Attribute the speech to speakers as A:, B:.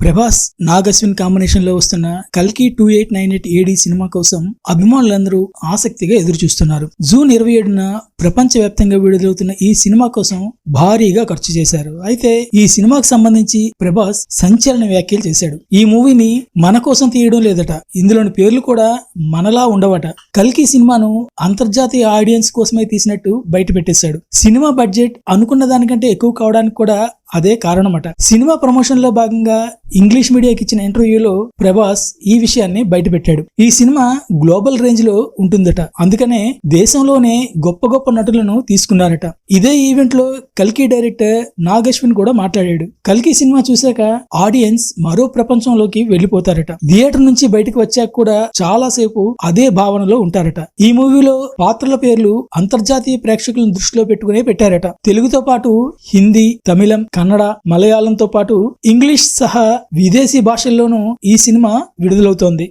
A: ప్రభాస్ నాగశ్విన్ కాంబినేషన్లో వస్తున్న కల్కి two eight nine eight AD cinema కోసం అభిమానులందరూ ఆసక్తిగా ఎదురు చూస్తున్నారు జూన్ ఇరవై ఏడున ప్రపంచవ్యాప్తంగా విడుదలవుతున్న ఈ సినిమా కోసం భారీగా ఖర్చు చేశారు. అయితే ఈ సినిమాకు సంబంధించి ప్రభాస్ సంచలన వ్యాఖ్యలు చేశాడు. ఈ మూవీని మన కోసం తీయడం లేదట ఇందులోని పేర్లు కూడా మనలా ఉండవట. కల్కి సినిమాను అంతర్జాతీయ ఆడియన్స్ కోసమే తీసినట్టు బయట పెట్టేశాడు సినిమా బడ్జెట్ అనుకున్న దానికంటే ఎక్కువ కావడానికి కూడా అదే కారణమట. సినిమా ప్రమోషన్లో భాగంగా ఇంగ్లీష్ మీడియాకి ఇచ్చిన ఇంటర్వ్యూలో ప్రభాస్ ఈ విషయాన్ని బయటపెట్టాడు. ఈ సినిమా గ్లోబల్ రేంజ్లో ఉంటుందట. అందుకనే దేశంలోనే గొప్ప గొప్ప నటులను తీసుకున్నారట. ఇదే ఈవెంట్లో కల్కి డైరెక్టర్ నాగశ్విన్ కూడా మాట్లాడాడు. కల్కి సినిమా చూశాక ఆడియన్స్ మరో ప్రపంచంలోకి వెళ్ళిపోతారట థియేటర్ నుంచి బయటకు వచ్చాక కూడా చాలా సేపు అదే భావనలో ఉంటారట. ఈ మూవీలో పాత్రల పేర్లు అంతర్జాతీయ ప్రేక్షకులను దృష్టిలో పెట్టుకునే పెట్టారట. తెలుగుతో పాటు హిందీ తమిళం కన్నడ మలయాళంతో పాటు ఇంగ్లీష్ సహా విదేశీ భాషల్లోనూ ఈ సినిమా విడుదలవుతోంది.